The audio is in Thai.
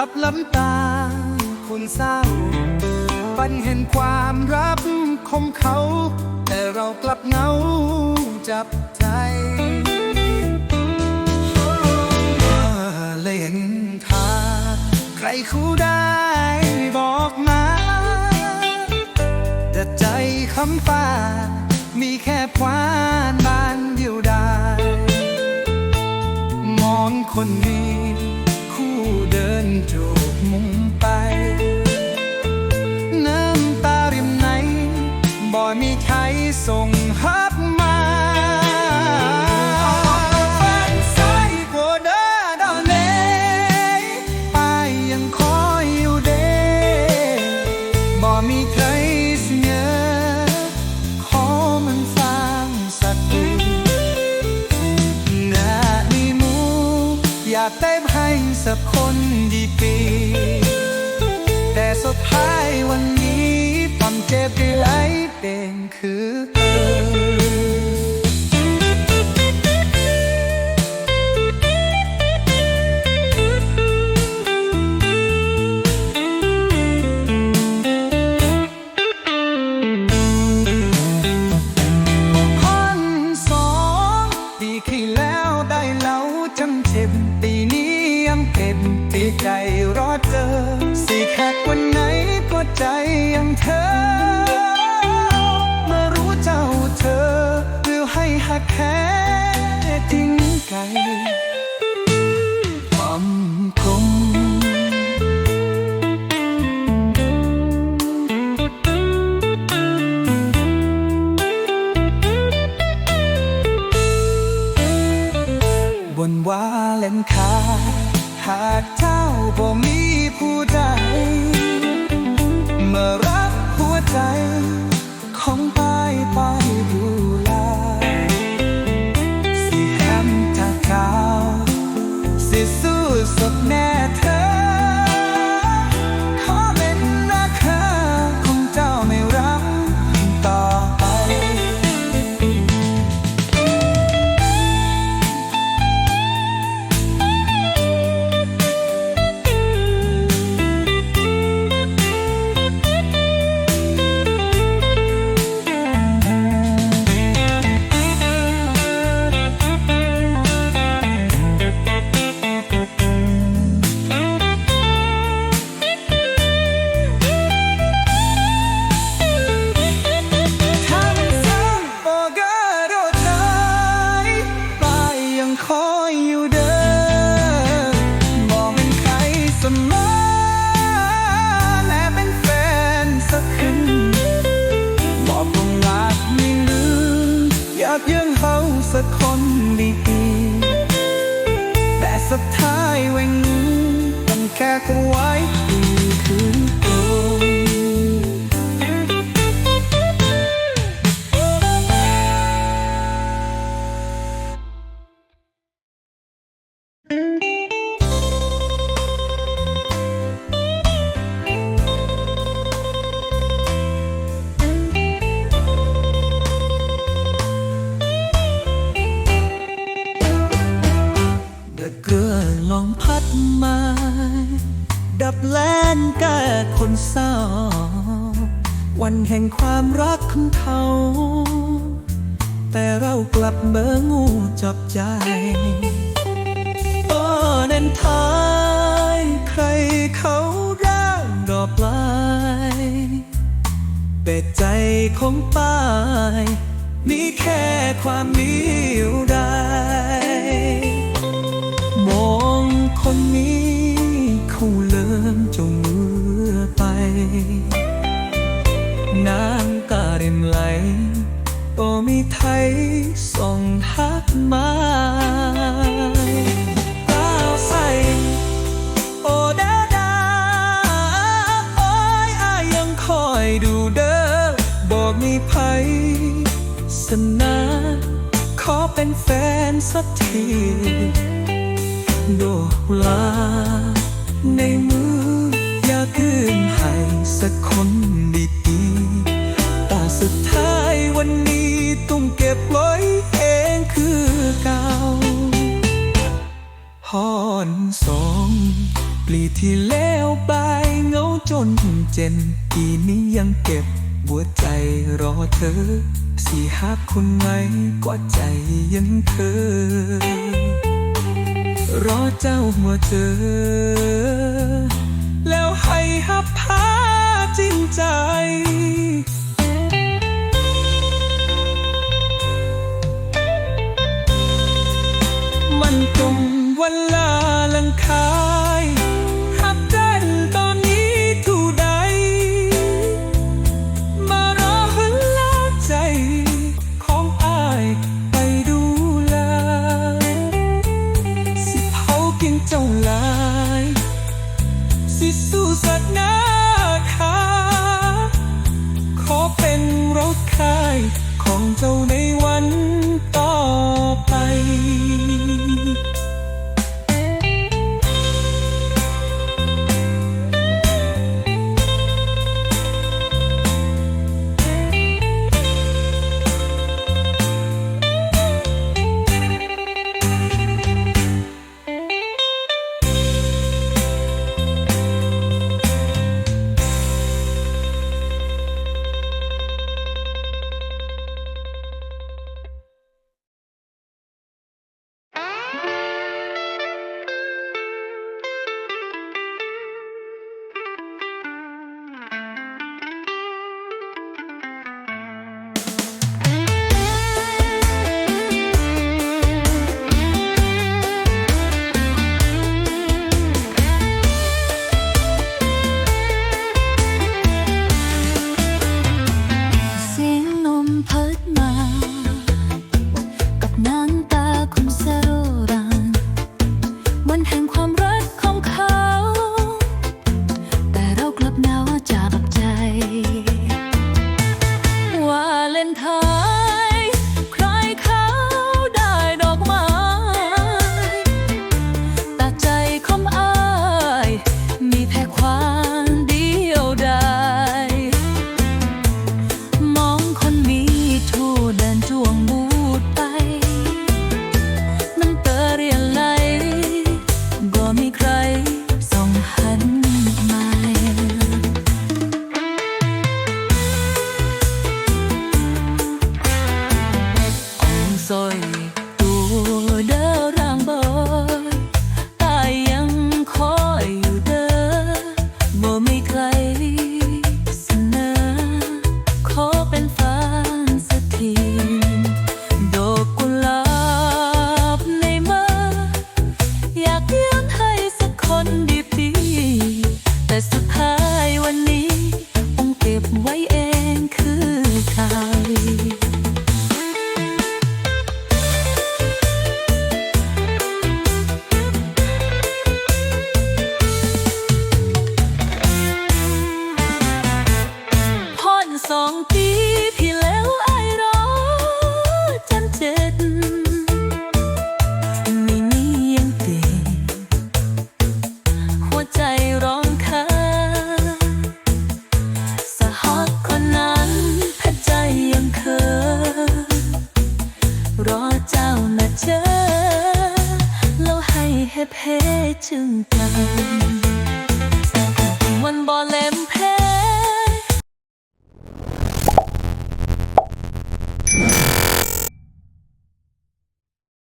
พับล้ำตาคุณเศร้าปันเห็นความรักของเขา แต่เรากลับเหงาจับใจเลยเห็นทางใครคู่ได้บอกมา แต่ใจคำฟ้ามีแค่พวาน มีใครส่งฮับมาแฟนสายกว่าเดินเอาเน่ไปยังคอยอยู่เด้บ่มีใครเสนอขอมันฟังสักทีนาดีมูอยากได้ให้สักคนดีปีแต่สุดท้ายวันนี้ความเจ็บที่ไหล เป็นคือเธอพันสองปีที่แล้วได้เล่าจำเจ็บปีนี้ยังเก็บปีใจรอเจอ แค่กไว้ ดับแลนแก่คนเศร้า วันแห่งความรักของเขา แต่เรากลับเบอร์งูจับใจ โอ้เน้นทายใครเขาร่างดอกลายแต่ใจของป้ายมีแค่ความเดียวดายมองคนนี้ น้ำตาเรินไหลโอมีไทยส่งทักมาตาใสโอ้ดาดาอ้ยอายยังคอยดูเด้อบอกมีไผสนาขอเป็นแฟนสักทีดอกลาในมือ อยากคืนให้สักคนดีๆแต่สุดท้ายวันนี้ต้องเก็บไว้เองคือเก่าพอนสองปลีที่แล้วไปเงาจนเจนปีนี้ยังเก็บหัวใจรอเธอ สี่หากคนไหกว่ใจยังเธอ รอเจ้ามาเจอ หับผาจริงใจ มันตรงวันลาลังคา สิสู้สัตว์นาคาขอเป็นรถคายของเจ้าในวันต่อไป แพ้ๆจึงกันวันบ่เลม